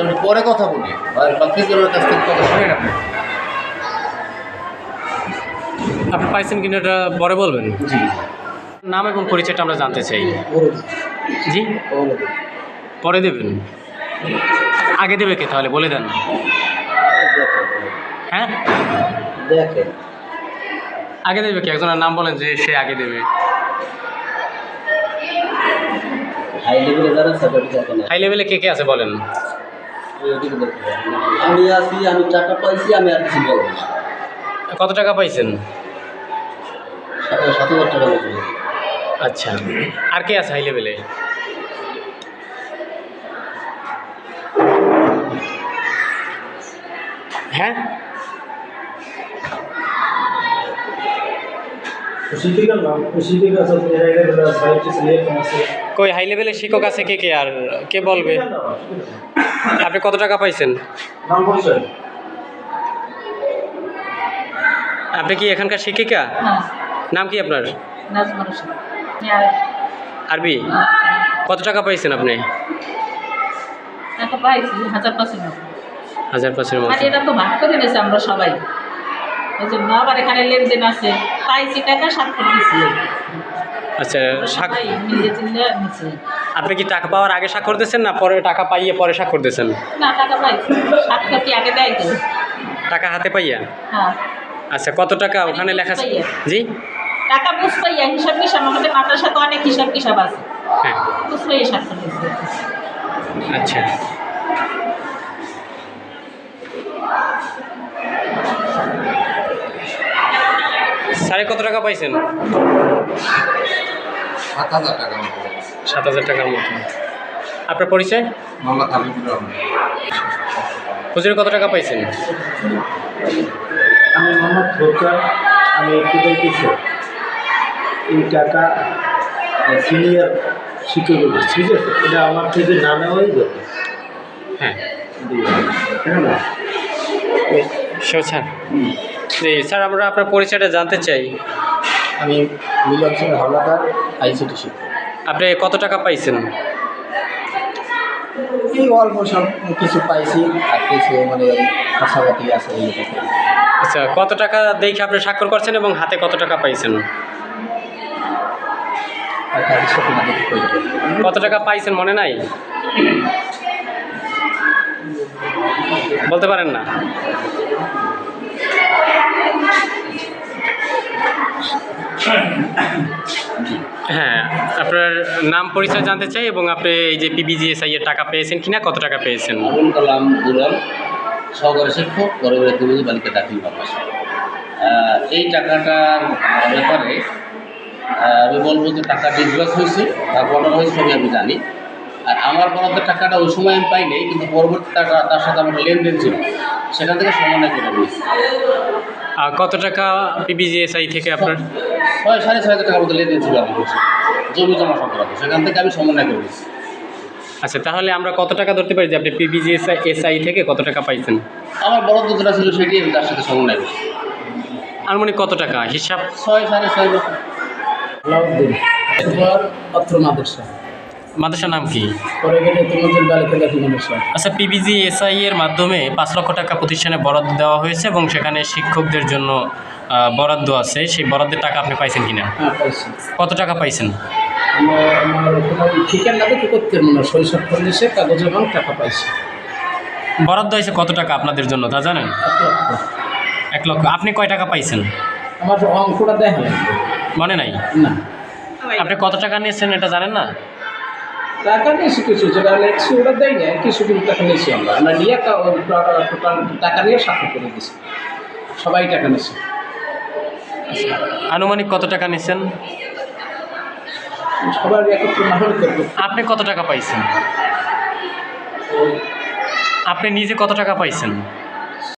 আমি পরে কথা বলি। আর বাকি জনের কাছ থেকে কথা শুনেন আপনি। আপনি পাইছেন কিনা এটা পরে বলবেন? জি। নাম এবং পরিচয়টা আমরা জানতে চাই। জি? পরে দেবেন। আগে দেবে কে তাহলে? বলে দেন। হ্যাঁ? আগে দেবে কি? একজনের নাম বলেন যে সে আগে দেবে। লেভেলে হাই লেভেলে কে কে আছে বলেন? আমি আছি আমি টাকা পাইছি আমি আর কিছু বলব কত টাকা পাইছেন? সাত হাজার টাকা মতো আচ্ছা। আর কে আছে হাই লেভেলে হ্যাঁ? কই হাই লেভেলের শিক্ষক আছে কে কে আর কে বলবে? আপনি কত টাকা পাইছেন? আপনি কি এখানকার শিক্ষিকা? হ্যাঁ নাম কি আপনার? আরবি? কত টাকা পাইছেন আপনি? হাজার পাঁচের মতো। হাজার পাঁচের মতো। এটা তো ভাগ করে নিয়েছে আমরা সবাই। ওই জন্য আবার এখানে লেনদেন আছে পাইছি টাকা সাত করে দিচ্ছি আচ্ছা আপনি কি টাকা পাওয়ার আগে স্বাক্ষর দিয়েছেন না পরে টাকা পাইয়ে পরে স্বাক্ষর দিয়েছেন টাকা হাতে পাইয়া? হ্যাঁ। আচ্ছা কত টাকা? ওখানে লেখা? জি? টাকা বুঝ পাইয়া হিসাব কিসাব আমাদের মাতার সাথে অনেক হিসাব কিসাব আছে। হ্যাঁ। বুঝ পাইয়া সাত আচ্ছা। সাড়ে কত টাকা পাইছেন? সাত হাজার টাকা মতো। সাত হাজার টাকার মতো। আপনার পরিচয়? মোহাম্মদ হাবিবুর রহমান। হুজুরে কত টাকা পাইছেন? আমি মোহাম্মদ ফোরকার আমি একটু টিচার এই টাকা সিনিয়র শিক্ষক ঠিক আছে? এটা আমার থেকে না নেওয়াই যাবে হ্যাঁ। হ্যাঁ স্যার স্যার আমরা আপনার পরিচয়টা জানতে চাই। আমি মিলন সিং হাওলাদার আইসিটি শিক্ষক। আপনি কত টাকা পাইছেন? এই অল্প সব কিছু পাইছি আর কিছু মানে খরচাপাতি আছে এই আচ্ছা কত টাকা দেখে আপনি স্বাক্ষর করছেন এবং হাতে কত টাকা পাইছেন। কত টাকা পাইছেন মনে নাই? বলতে পারেন না। নাম পরিচয় জানতে চাই এবং আপনি এই যে পিবিজিএসআই এর টাকা পেয়েছেন কিনা কত টাকা পেয়েছেন? আবুল কালাম দুলাল সহকারী শিক্ষক দুবুজি বালিকা দাখিল মাদ্রাসা এই টাকাটার ব্যাপারে আমি বলব যে টাকা ডিসবাস হয়েছে বা বলানো হয়েছে সবই আমি জানি। আর আমার বরাদ্দের টাকাটা ওই সময় আমি পাই নাই কিন্তু পরবর্তী টাকা তার সাথে আমার লেনদেন ছিল সেখান থেকে সমন্বয় করে আর কত টাকা পিবিজিএসআই থেকে আপনার? ছয় সাড়ে ছয় হাজার টাকার মতো লেনদেন ছিল আমার কাছে। জমি জমা সংক্রান্ত সেখান থেকে আমি সমন্বয় করে নিয়েছি আচ্ছা তাহলে আমরা কত টাকা ধরতে পারি যে আপনি পিবিজিএসআই এসআই থেকে কত টাকা পাইছেন? আমার বরাদ্দ যেটা ছিল সেটি আমি তার সাথে সমন্বয় করেছি। আনুমানিক কত টাকা? হিসাব? ছয় সাড়ে ছয় লক্ষ। মাদ্রাসা। মাদ্রাসার নাম কি? আচ্ছা পিবিজি এসআই এর মাধ্যমে পাঁচ লক্ষ টাকা প্রতিষ্ঠানে বরাদ্দ দেওয়া হয়েছে এবং সেখানে শিক্ষকদের জন্য বরাদ্দ আছে। সেই বরাদ্দের টাকা আপনি পাইছেন কিনা? হ্যাঁ কত টাকা পাইছেন? আমার করতে মনে কাগজ এবং টাকা পাইছি বরাদ্দ হয়েছে কত টাকা আপনাদের জন্য তা জানেন? এক লক্ষ। আপনি কয় টাকা পাইছেন? আমার অঙ্কটা দেখা মনে নাই? না। আপনি কত টাকা নিয়েছেন এটা জানেন না? টাকা নিয়েছি কিছু যেটা লেখছি ওটা দেয় না কিছু কিছু টাকা নিয়েছি আমরা। আমরা নিয়ে টাকা নিয়ে করে দিয়েছি। সবাই টাকা নিয়েছি। আনুমানিক কত টাকা নিয়েছেন? সবার আপনি কত টাকা পাইছেন? আপনি নিজে কত টাকা পাইছেন?